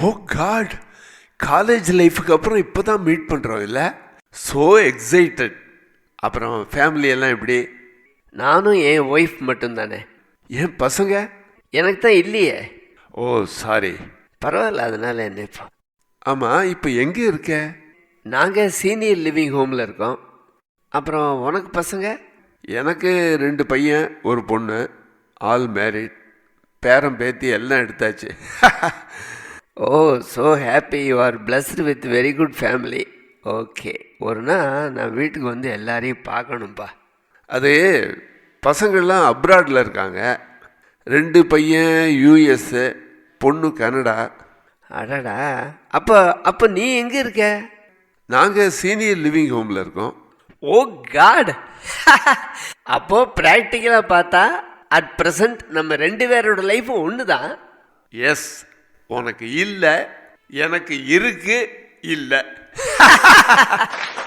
ஓ God college லைஃபுக்கு அப்புறம் இப்போ தான் மீட் பண்ணுறோம் இல்லை? ஸோ எக்ஸைட்டட் அப்புறம் ஃபேமிலி எல்லாம் எப்படி? நானும் என் ஒய்ஃப் மட்டும்தானே. என் பசங்க? எனக்கு தான் இல்லையே. ஓ சாரி பரவாயில்ல அதனால் என்ன இப்போ? ஆமாம் இப்போ எங்கே இருக்க? நாங்கள் சீனியர் லிவிங் ஹோமில் இருக்கோம். அப்புறம் உனக்கு பசங்க? எனக்கு ரெண்டு பையன் ஒரு பொண்ணு ஆல் மேரிட் பேரன் பேத்தி எல்லாம் எடுத்தாச்சு. ஓ so happy you are blessed with very good family okay ஒரு நாள் நான் வீட்டுக்கு வந்து எல்லாரையும் பார்க்கணும்ப்பா அது பசங்கள்லாம் அப்ராடில் இருக்காங்க. ரெண்டு பையன் யூஎஸ்ஸு பொண்ணு கனடா. அடடா. அப்போ அப்போ நீ எங்கே இருக்க? நாங்கள் சீனியர் லிவிங் ஹோமில் இருக்கோம். ஓ காட் அப்போ ப்ராக்டிக்கலாக பார்த்தா அட் ப்ரெசன்ட் நம்ம ரெண்டு பேரோட லைஃப்பும் ஒன்று தான் எஸ் உனக்கு இல்லை எனக்கு இருக்கு இல்லை.